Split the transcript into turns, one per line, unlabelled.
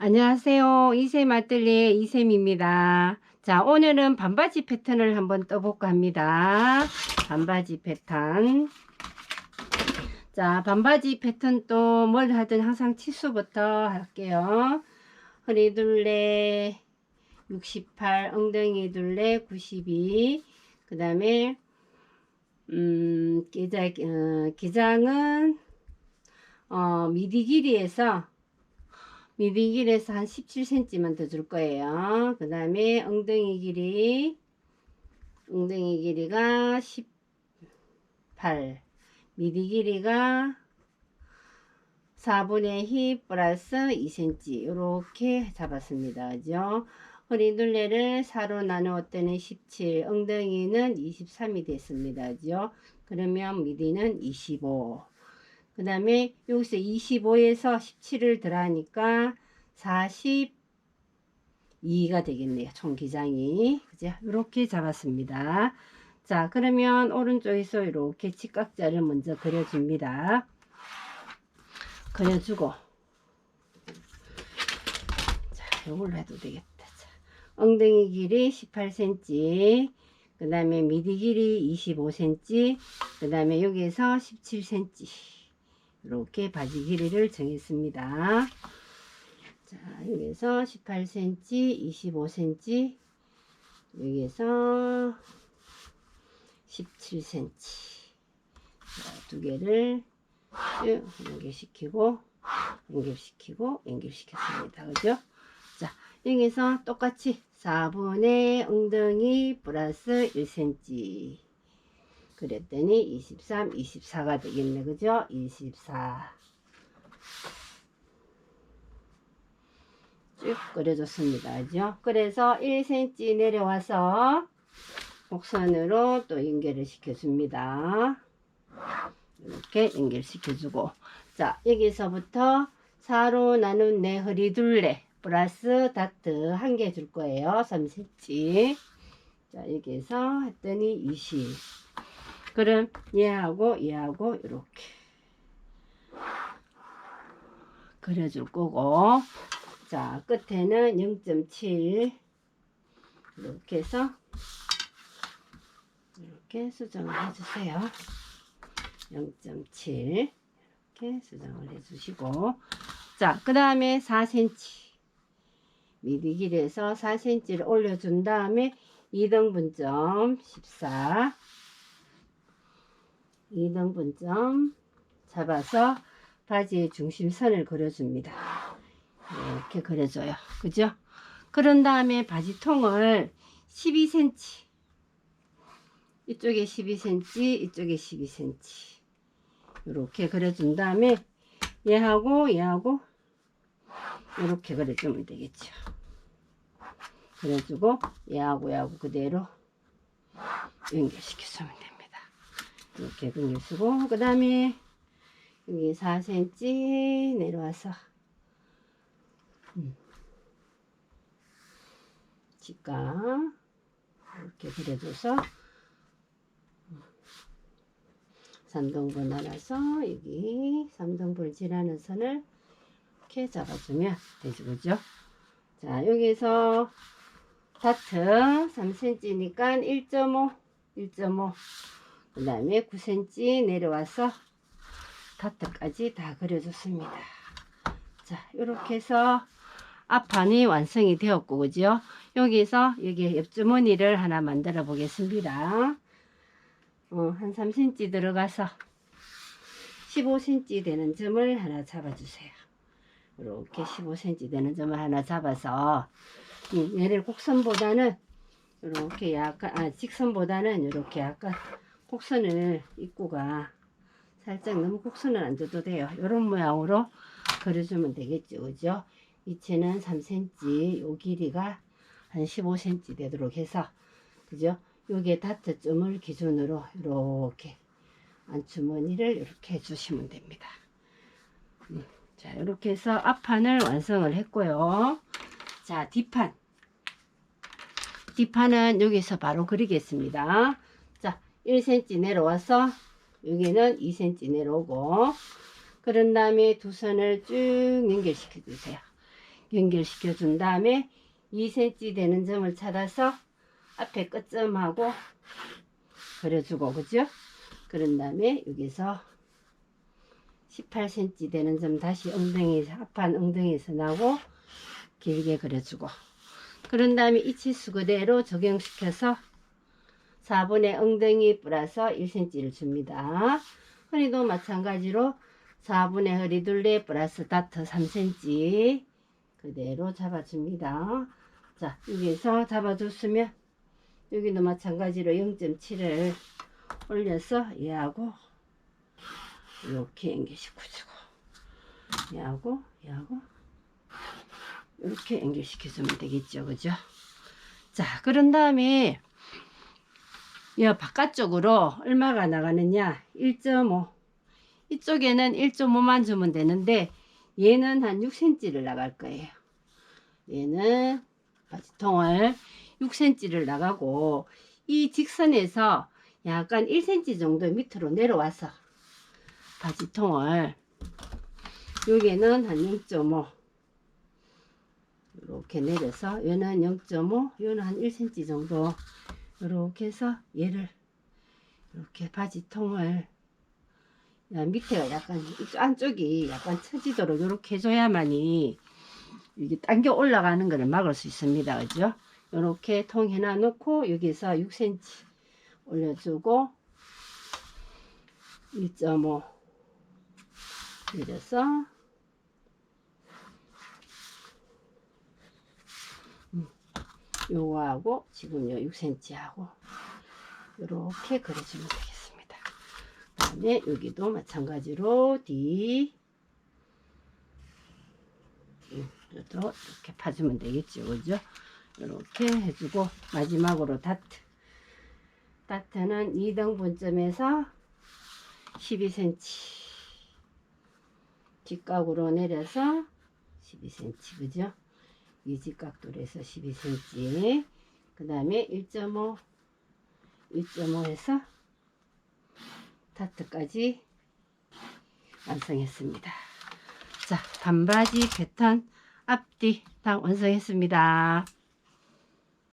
안녕하세요. 이샘 아뜰리에 이샘입니다. 자, 오늘은 반바지 패턴을 한번 떠볼까 합니다. 반바지 패턴. 자, 반바지 패턴 또 뭘 하든 항상 치수부터 할게요. 허리 둘레 68, 엉덩이 둘레 92, 그 다음에, 음, 기장, 어, 기장은, 어, 미디 길이에서 미디 길이에서 한 17cm만 더 줄 거예요. 그 다음에 엉덩이 길이, 엉덩이 길이가 18, 미디 길이가 4분의 힙 플러스 2cm 이렇게 잡았습니다. 그죠? 허리 둘레를 4로 나누었더니 17, 엉덩이는 23이 됐습니다. 그죠? 그러면 미디는 25. 그 다음에 여기서 25에서 17을 더하니까 42가 되겠네요. 총 기장이. 그죠? 이렇게 잡았습니다. 자, 그러면 오른쪽에서 이렇게 직각자를 먼저 그려줍니다. 그려주고. 자, 이걸로 해도 되겠다. 자, 엉덩이 길이 18cm. 그 다음에 미디 길이 25cm. 그 다음에 여기에서 17cm. 이렇게 바지 길이를 정했습니다. 자, 여기서 18cm, 25cm, 여기에서 17cm. 자, 두 개를 쭉 연결시키고, 연결시키고, 연결시켰습니다. 그죠? 자, 여기서 똑같이 4분의 엉덩이 플러스 1cm. 그랬더니 23, 24가 되겠네. 그죠? 24. 쭉 그려줬습니다. 그죠? 그래서 1cm 내려와서 곡선으로 또 연결을 시켜줍니다. 이렇게 연결시켜주고. 자, 여기서부터 4로 나눈 내 허리 둘레 플러스 다트 한 개 줄 거예요. 3cm. 자, 여기서 했더니 20. 그럼 얘하고 얘하고 이렇게. 그려줄 거고. 자 끝에는 0.7 이렇게 해서 이렇게 수정을 해주세요. 0.7 이렇게 수정을 해주시고. 자 그 다음에 4cm 미디 길에서 4cm를 올려준 다음에 2등분점 14 2등분점 잡아서 바지의 중심선을 그려줍니다. 이렇게 그려줘요. 그죠? 그런 다음에 바지통을 12cm 이쪽에 12cm 이쪽에 12cm 이렇게 그려준 다음에 얘하고 얘하고 이렇게 그려주면 되겠죠. 그려주고 얘하고 얘하고 그대로 연결시켜주면 됩니다. 이렇게 쓰고 그 다음에 여기 4cm 내려와서 음. 직각 이렇게 그려줘서 3등분 알아서 여기 3등분을 지나는 선을 이렇게 잡아주면 되죠 그죠 자 여기서 다트 3cm니까 1.5 1.5 그 다음에 9cm 내려와서 다트까지 다 그려줬습니다. 자, 이렇게 해서 앞판이 완성이 되었고, 그죠? 여기서 여기 옆주머니를 하나 만들어 보겠습니다. 어, 한 3cm 들어가서 15cm 되는 점을 하나 잡아주세요. 이렇게 15cm 되는 점을 하나 잡아서 음, 얘를 곡선보다는 이렇게 약간 아 직선보다는 이렇게 약간 곡선을 입구가 살짝 너무 곡선을 안 줘도 돼요. 이런 모양으로 그려주면 되겠죠. 그죠? 이체는 3cm, 요 길이가 한 15cm 되도록 해서, 그죠? 요게 다트점을 기준으로 이렇게 안주머니를 이렇게 해주시면 됩니다. 음, 자, 이렇게 해서 앞판을 완성을 했고요. 자, 뒷판. 뒷판은 여기서 바로 그리겠습니다. 1cm 내려와서 여기는 2cm 내려오고 그런 다음에 두 선을 쭉 연결시켜 주세요. 연결시켜 준 다음에 2cm 되는 점을 찾아서 앞에 끝점하고 그려주고 그죠? 그런 다음에 여기서 18cm 되는 점 다시 엉덩이 합한 엉덩이에서 나고 길게 그려주고 그런 다음에 이 치수 그대로 적용시켜서 4분의 엉덩이 플러스 1cm를 줍니다. 허리도 마찬가지로 4분의 허리 둘레 플러스 다트 3cm 그대로 잡아줍니다. 자 여기서 잡아줬으면 여기도 마찬가지로 0.7을 올려서 얘하고 이렇게 연결시켜주고 얘하고 얘하고 이렇게 연결시켜주면 되겠죠 그죠 자 그런 다음에 이 바깥쪽으로 얼마가 나가느냐? 1.5 이쪽에는 1.5만 주면 되는데 얘는 한 6cm를 나갈 거예요. 얘는 바지통을 6cm를 나가고 이 직선에서 약간 1cm 정도 밑으로 내려와서 바지통을 여기는 한 0.5 이렇게 내려서 얘는 0.5 얘는 한 1cm 정도 이렇게 해서 얘를 이렇게 바지통을 야, 밑에가 약간 안쪽이 약간 처지도록 이렇게 해줘야만이 이게 당겨 올라가는 것을 막을 수 있습니다. 그죠? 이렇게 통 해놔 놓고 여기서 6cm 올려주고 1.5 내려서 요거하고 지금 요 6cm하고 이렇게 그려주면 되겠습니다. 그 다음에 여기도 마찬가지로 또 이렇게 파주면 되겠죠. 그죠? 이렇게 해주고 마지막으로 다트. 다트는 2등분점에서 12cm 직각으로 내려서 12cm 그죠 이 직각도에서 12cm 그 다음에 1.5 1.5 해서 다트까지 완성했습니다. 자 반바지 패턴 앞뒤 다 완성했습니다